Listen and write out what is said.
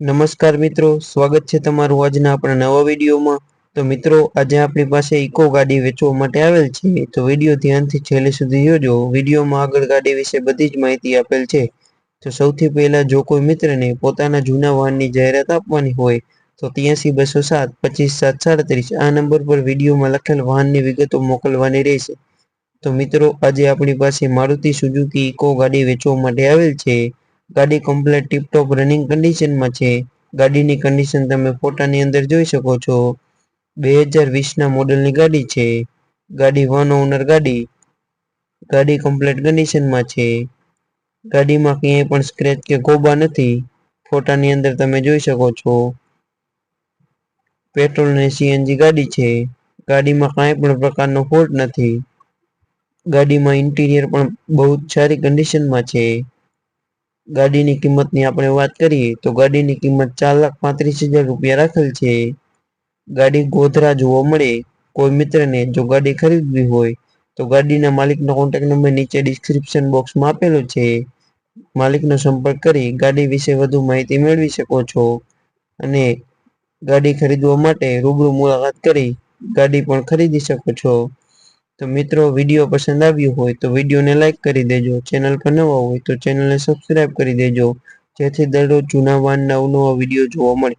નમસ્કાર મિત્રો, સ્વાગત છે તમારું આજના આપણા નવા વિડીયોમાં. તો મિત્રો, આજે આપણી પાસે ઇકો ગાડી વેચવા માટે આવેલ છે. તો વીડિયો ધ્યાનથી છેલ્લે સુધી જોજો. વિડીયોમાં આગળ ગાડી વિશે બધી જ માહિતી આપેલ છે. તો સૌથી પહેલા જો કોઈ મિત્રને પોતાના જૂના વાહનની જાહેરાત આપવાની હોય, તો ત્યાંસી બસો સાત પચીસ સાત સાડત્રીસ આ નંબર પર વિડીયોમાં લખેલ વાહનની વિગતો મોકલવાની રહેશે. તો મિત્રો, આજે આપણી પાસે મારુતિ સુઝુકી ઇકો ગાડી વેચવા માટે આવેલ છે. ગાડી કમ્પ્લેટ ટીપટોપ રનિંગ કન્ડિશનમાં છે. ગાડીની કન્ડિશન તમે ફોટાની અંદર જોઈ શકો છો. બે હજાર વીસના મોડલની ગાડી છે. ગાડી વન ઓનર ગાડી. ગાડી કમ્પ્લેટ કન્ડિશનમાં છે. ગાડીમાં ક્યાંય પણ સ્ક્રેચ કે ગોબા નથી. ફોટાની અંદર તમે જોઈ શકો છો. પેટ્રોલ અને સીએનજી ગાડી છે. ગાડીમાં કાંઈ પણ પ્રકારનો ફોલ્ટ નથી. ગાડીમાં ઇન્ટિરિયર પણ બહુ જ સારી કન્ડિશનમાં છે. ગાડીની કિંમતની આપણે વાત કરીએ, તો ગાડીની કિંમત ચાર લાખ પાંત્રીસ હજાર રૂપિયા રાખેલ છે. ગાડી ગોધરા જોવા મળે, કોઈ મિત્રને જો ગાડી ખરીદવી હોય, તો ગાડીના માલિકનો કોન્ટેક્ટ નંબર નીચે ડિસ્ક્રિપ્શન બોક્સમાં આપેલો છે. માલિકનો સંપર્ક કરી ગાડી વિશે વધુ માહિતી મેળવી શકો છો. અને ગાડી ખરીદવા માટે રૂબરૂ મુલાકાત કરી ગાડી પણ ખરીદી શકો છો. તો મિત્રો, વીડિયો પસંદ આવ્યો હોય તો વિડીયોને લાઇક કરી દેજો. ચેનલ પર નવા હોય તો ચેનલને સબસ્ક્રાઇબ કરી દેજો. જેથી દરરોજ જૂના, વાનના નવા વીડિયો જોવા મળે.